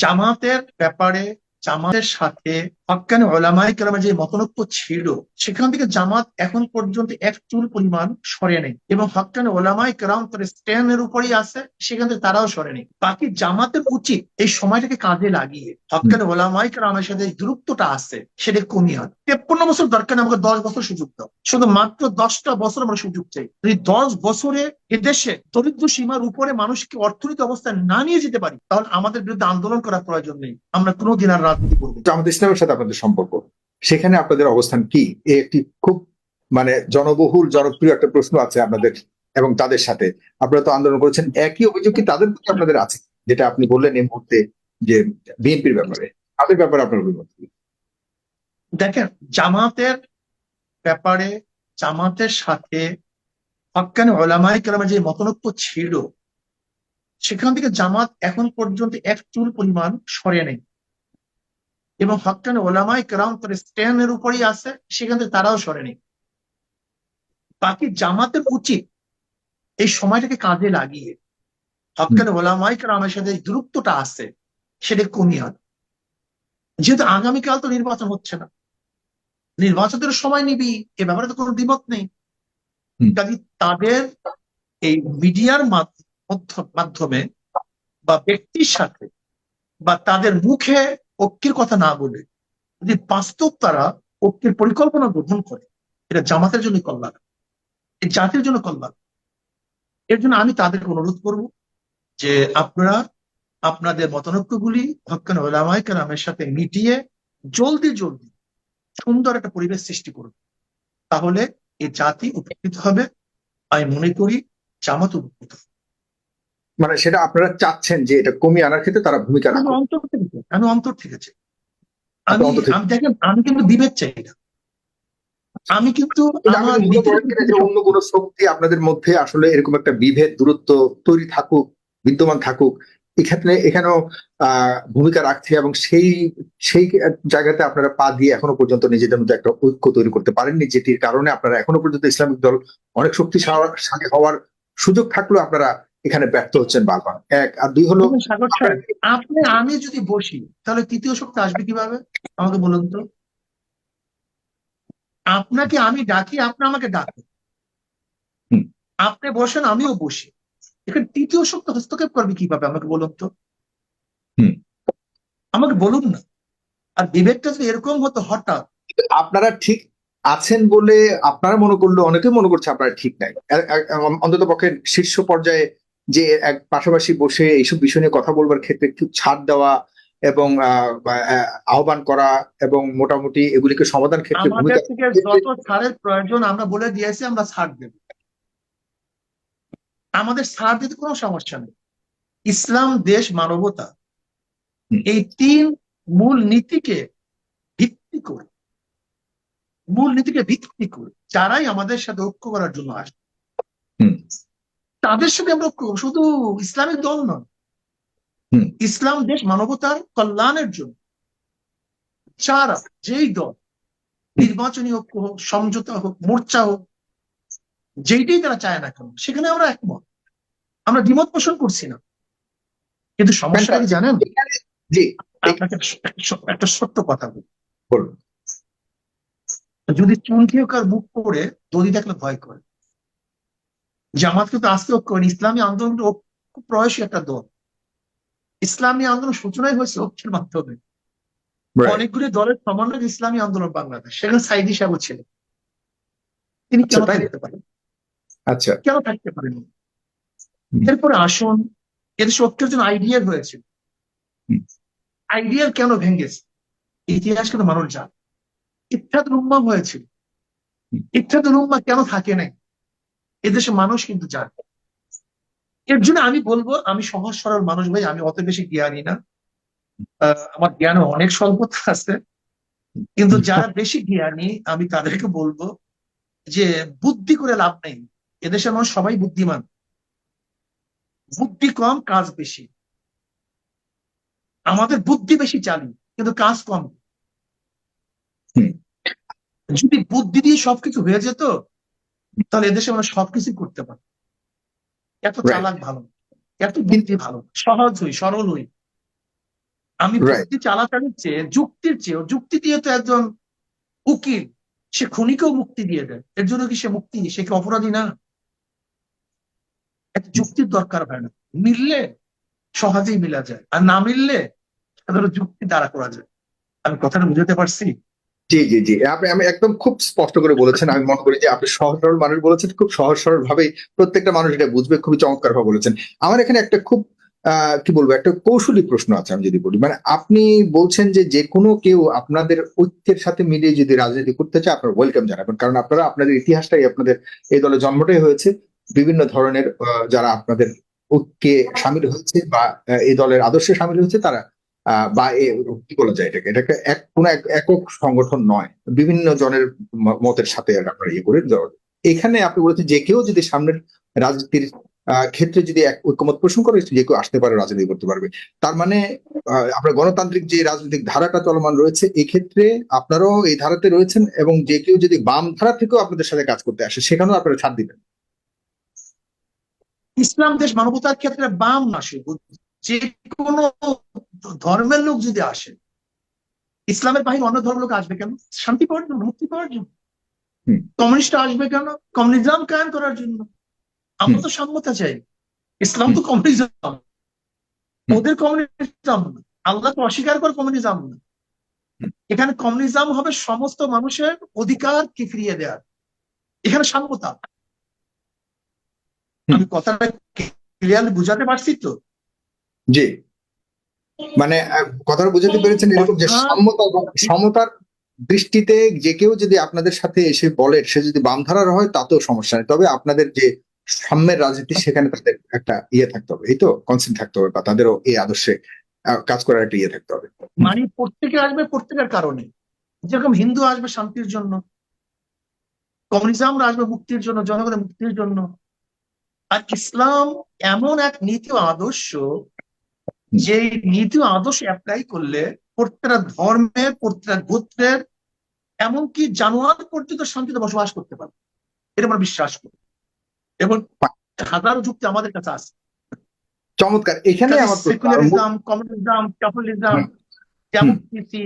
জামাতের ব্যাপারে জামাতের সাথে হক্কানি ওলামাই কেরামের যে মতনৈক্য ছিল, সেখান থেকে জামাত এখন পর্যন্ত এক চুল পরিমাণ সরে নেই এবং হক্কানি ওলামাই কেরাম তার স্ট্যান্ডের উপরেই আছে, সেখান থেকে তারাও সরে নেই। বাকি জামাতের উচিত এই সময়টাকে কাজে লাগিয়ে হক্কানি ওলামাই কেরামের সাথে দূরত্বটা আছে, সেটা কমিয়ে হয় তেপ্পন্ন বছর দরকার আমাকে দশ বছর সুযোগ দাও। শুধু মাত্র দশটা বছর আমরা সুযোগ চাই। যদি দশ বছরে এদেশে দরিদ্র সীমার উপরে মানুষকে অর্থনৈতিক অবস্থায় না নিয়ে যেতে পারি, তাহলে আমাদের বিরুদ্ধে আন্দোলন করার প্রয়োজন নেই। আমরা কোনোদিন আর রাজনীতি করব না। জামাত ইসলামের সাথে আপনাদের সম্পর্ক। সেখানে আপনাদের অবস্থান কি? এ একটি খুব মানে জনবহুল, জনপ্রিয় একটা প্রশ্ন আছে আপনাদের এবং তাদের সাথে। আপনারা তো আন্দোলন করেছেন, একই অভিযোগ কি তাদের প্রতি আপনাদের আছে? যেটা আপনি বললেন এই মুহূর্তে যে বিএনপির ব্যাপারে। তাদের ব্যাপারে আপনার অভিমত কি? দেখেন, জামাতের ব্যাপারে, জামাতের সাথে হক্কানি ওলামাই কেরামের যে মতনৈক্য ছিল, সেখান থেকে জামাত এখন পর্যন্ত এক চুল পরিমাণ সরে নেই এবং হক্কানি ওলামাই কেরাম তার স্ট্যান্ডের উপরেই আছে সেখান থেকে তারাও সরেনি। বাকি জামাতের উচিত এই সময়টাকে কাজে লাগিয়ে হক্কানি ওলামাই কেরামের সাথে দূরত্বটা আছে সেটা কমিয়ে হয় যেহেতু আগামীকাল তো নির্বাচন হচ্ছে না। নির্বাচনের সময় নিবি এ ব্যাপারে তো কোনো দ্বিমত নেই। কাজে তাদের এই মিডিয়ার মাধ্য- মাধ্যমে বা ব্যক্তির সাথে বা তাদের মুখে ঐক্যের কথা না বলে যদি বাস্তব তারা ঐক্যের পরিকল্পনা গ্রহণ করে। এটা জামাতের জন্য কল্যাণ। এই জাতির জন্য কল্যাণ। এর জন্য আমি তাদেরকে অনুরোধ করব যে আপনারা আপনাদের মতনৈক্যগুলি হক্কান ওলামাই কেরামের সাথে মিটিয়ে জলদি জলদি সুন্দর একটা পরিবেশ সৃষ্টি করুন। তাহলে এই জাতি উপকৃত হবে। আমি মনে করি জামাত উপকৃত মানে সেটা আপনারা চাচ্ছেন যে এটা কমিয়ে আনার ক্ষেত্রে তারা ভূমিকা আমি আমি অন্তর থেকে চাই। আমি আমি দেখেন আমি কিন্তু বিভেদ চাই না। আমি কিন্তু আমার যে অন্য কোন শক্তি আপনাদের মধ্যে আসলে এরকম একটা বিভেদ দূরত্ব তৈরি থাকুক বিদ্যমান থাকুক এক্ষেত্রে এখানেও আহ ভূমিকা রাখছে এবং সেই সেই জায়গাতে আপনারা পা দিয়ে এখনও পর্যন্ত নিজেদের মধ্যে একটা ঐক্য তৈরি করতে পারেননি যেটির কারণে আপনারা এখনও পর্যন্ত ইসলামিক দল অনেক শক্তিশালী হওয়ার সুযোগ থাকলেও আপনারা এখানে ব্যর্থ হচ্ছেন বারবার। এক আর দুই হলো সাগর আপনি আমি যদি বসি তাহলে তৃতীয় শক্তি আসবে কীভাবে? আমাকে বলুন তো। আপনাকে আমি ডাকি আপনি আমাকে ডাকেন। হুম। আপনি বসেন আমিও বসি। এখানে তৃতীয় শক্তি হস্তক্ষেপ করবে কীভাবে আমাকে বলুন তো। হুম। আমাকে বলুন না। আর বিবেকটা যদি এরকম হতো হঠাৎ। আপনারা ঠিক আছেন বলে আপনারা মনে করলে অনেকে মনে করছে আপনারা ঠিক নাই। অন্তত পক্ষে শীর্ষ পর্যায়ে যে এক পাশাপাশি বসে এইসব বিষয় নিয়ে কথা বলবার ক্ষেত্রে একটু ছাড় দেওয়া এবং আহ, আহ, আহ্বান করা এবং মোটামুটি এগুলিকে সমাধান ক্ষেত্রে ভূমিকা যত ছাড়ের প্রয়োজন আমরা বলে দিয়েছি আমরা ছাড় দেব আমাদের ছাড় দিতে কোনো সমস্যা নেই ইসলাম দেশ মানবতা এই তিন মূল নীতিকে ভিত্তি করে মূল নীতিকে ভিত্তি করে যারাই আমাদের সাথে ঐক্য করার জন্য আসে। তাদের সাথে আমরা শুধু ইসলামের দল নয়। ইসলাম দেশ মানবতার কল্যাণের জন্য যারা যেই দল নির্বাচনী ঐক্য হোক সমঝোতা হোক মোর্চা হোক যেইটাই তারা চায় না কেন সেখানে আমরা একমত। আমরা দ্বিমত পোষণ করছি না। কিন্তু সমস্যাটা কি জানেন? আপনাকে একটা সত্য কথা বলি। বলুন। যদি চুনকিয়কার মুখ পড়ে দড়ি দেখলে ভয় করে। জামাত কিন্তু আজকে ঐক্য করেনি। ইসলামী আন্দোলন খুব প্রয়াসী একটা দল। ইসলামী আন্দোলন সূচনাই হয়েছে ঐক্যের মাধ্যমে। অনেকগুলি দলের সমন্বয় ইসলামী আন্দোলন বাংলাদেশ। সেখানে সাইদি সাহেব ছিলেন। তিনি কেন আচ্ছা, থাকতে পারেন? আচ্ছা। কেন থাকতে পারেন? এরপরে আসুন এদেশে ঐক্যের জন্য আইডিয়াল হয়েছে। আইডিয়াল কেন ভেঙেছে ইতিহাস কিন্তু মানুষ জানে। ইত্যাদ উম্মা হয়েছিল। ইত্যাদ উম্মা কেন থাকে নাই? এদেশে মানুষ কিন্তু জানে। এর জন্য আমি বলব আমি সহজ সরল মানুষ ভাই আমি অত বেশি জ্ঞানী না। আহ, আমার জ্ঞান অনেক স্বল্পতা আছে। কিন্তু যারা বেশি জ্ঞানী আমি তাদেরকে বলব যে বুদ্ধি করে লাভ নেই। এদেশের মানুষ সবাই বুদ্ধিমান। বুদ্ধি কম কাজ বেশি। আমাদের বুদ্ধি বেশি চালু কিন্তু কাজ কম। যদি বুদ্ধি দিয়ে সবকিছু হয়ে যেত তাহলে এদেশে আমরা সবকিছু করতে পারি। এত চালাক ভালো এত বুদ্ধি ভালো সহজ হই সরল হই। আমি. যুক্তি চালাচালির চেয়ে যুক্তির চেয়ে যুক্তি দিয়ে তো একজন উকিল সে খুনিকেও মুক্তি দিয়ে দেয়। এর জন্য কি সে মুক্তি? সে কি অপরাধী না? একটা যুক্তির দরকার হয় না। মিললে সহজেই মিলা যায় আর না মিললে যুক্তি দ্বারা করা যায়। আমি কথাটা বুঝাতে পারছি? জি জি জি। আপনি আমি একদম খুব স্পষ্ট করে বলেছেন। আমি মনে করি যে আপনি সহজ, সরল মানুষ বলেছেন, খুব সহজ সরল ভাবেই প্রত্যেকটা মানুষ এটা বুঝবে, খুবই চমৎকার ভাবে বলেছেন। আমার এখানে একটা খুব কি বলব, একটা কৌশলী প্রশ্ন আছে আমি যদি বলি। মানে আপনি বলছেন যে যে কোনো কেউ আপনাদের ঐক্যের সাথে মিলিয়ে যদি রাজনীতি করতে চায়, আপনারা ওয়েলকাম জানাবেন। কারণ আপনারা, আপনাদের ইতিহাসটাই, আপনাদের এই দলে জন্মটাই হয়েছে। বিভিন্ন ধরনের যারা আপনাদের ঐক্যে সামিল হয়েছে বা এই দলের আদর্শে সামিল হয়েছে তারা বা কি বলা যায় এটাকে? এটাকে এক, কোন এক- একক সংগঠন নয়। বিভিন্ন জনের মতের সাথে আপনারা ইয়ে করে এখানে আপনি বলেছেন যে কেউ যদি সামনের রাজনীতির ক্ষেত্রে যদি এক ঐক্যমত পোষণ করে, যে কেউ আসতে পারে, রাজনীতি করতে পারবে। তার মানে আপনার গণতান্ত্রিক যে রাজনৈতিক ধারাটা চলমান রয়েছে এই ক্ষেত্রে আপনারাও এই ধারাতে রয়েছেন এবং যে কেউ যদি বাম ধারা থেকেও আপনাদের সাথে কাজ করতে আসে, সেখানেও আপনারা ছাড় দিবেন। ইসলাম দেশ মানবতার ক্ষেত্রে বাম না শুধু যে কোনো ধর্মের লোক যদি আসে ইসলামের বাহিনী অন্য ধর্মের লোক আসবে কেন? শান্তি পাওয়ার জন্য মুক্তি পাওয়ার জন্য। কমিউনিস্ট আসবে কেন? কমিউনিজম কায়েম করার জন্য। আমরা তো সাম্যতা চাই। ইসলাম তো কমিউনিজম। ওদের কমিউনিজম না। আল্লাহ তো অস্বীকার করে কমিউনিজম না। এখানে কমিউনিজম হবে সমস্ত মানুষের অধিকার কি ফিরিয়ে দেওয়ার। এখানে সাম্যতা। আমি কথাটা ক্লিয়ারলি বুঝাতে পারছি তো? জি। মানে কথাটা বুঝাতে পেরেছেন এরকম যে সমতা সমতার দৃষ্টিতে যে কেউ যদি আপনাদের সাথে এসে বলে সে যদি বাম ধারার হয় তাতেও সমস্যা নেই। তবে আপনাদের যে সাম্যের রাজনীতি সেখানে তাদের একটা ইয়ে থাকতে হবে। এই তো কনসেন্ট থাকতে হবে বা তাদেরও এই আদর্শে কাজ করার একটা ইয়ে থাকতে হবে। মানে প্রত্যেকে আসবে প্রত্যেকের কারণে। যেরকম হিন্দু আসবে শান্তির জন্য কমিউনিজমরা আসবে মুক্তির জন্য জনগণের মুক্তির জন্য। আর ইসলাম এমন এক নীতি আদর্শ যে নীতি আদর্শ অ্যাপ্লাই করলে প্রত্যেকটা ধর্মে প্রত্যেকটা গোত্রের এমনকি জানোয়ার পর্যন্ত শান্তিতে বসবাস করতে পারবে। এটা আমরা বিশ্বাস করি। এবং হাজারো যুক্তি আমাদের কাছে আছে। চমৎকার। এখানে সেকুলারিজম কমিউনিজম ক্যাপিটালিজম ডেমোক্রেসি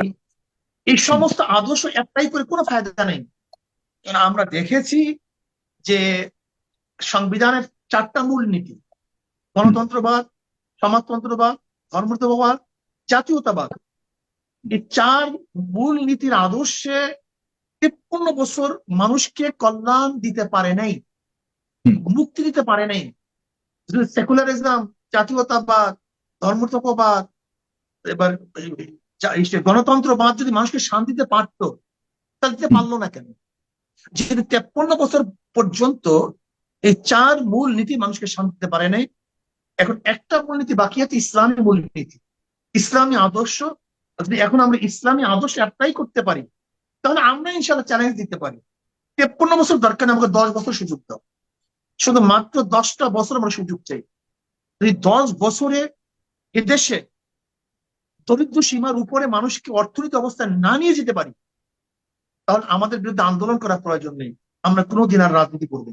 এই সমস্ত আদর্শ অ্যাপ্লাই করে কোনো ফায়দা নেই। আমরা দেখেছি যে সংবিধানের চারটা মূল নীতি গণতন্ত্রবাদ সমাজতন্ত্রবাদ ধর্মতন্ত্রবাদ জাতীয়তাবাদ। এই চার মূল নীতির আদর্শে তিপ্পান্ন বছর মানুষকে কল্যাণ দিতে পারে নাই মুক্তি দিতে পারে নাই। সেকুলারিজম জাতীয়তাবাদ ধর্মতত্ত্ববাদ এবার গণতন্ত্রবাদ যদি মানুষকে শান্তিতে পারতো তাহলে দিতে পারল না কেন? যেহেতু তেপ্পন্ন বছর পর্যন্ত এই চার মূল নীতি মানুষকে শান্তি দিতে পারে নাই এখন একটা মূলনীতি বাকি আছে ইসলামী মূলনীতি। ইসলামী আদর্শ, যদি এখন আমরা ইসলামী আদর্শ অ্যাপ্লাই করতে পারি, তাহলে আমরা ইনশাল্লাহ চ্যালেঞ্জ দিতে পারি। তেপ্পান্ন বছর দরকার আমাকে দশ বছর সুযোগ দাও। শুধু মাত্র দশটা বছর আমরা সুযোগ চাই। যদি দশ বছরে এদেশে দরিদ্র সীমার উপরে মানুষকে অর্থনৈতিক অবস্থায় না নিয়ে যেতে পারি, তাহলে আমাদের বিরুদ্ধে আন্দোলন করার প্রয়োজন নেই। আমরা কোনোদিন আর রাজনীতি করব।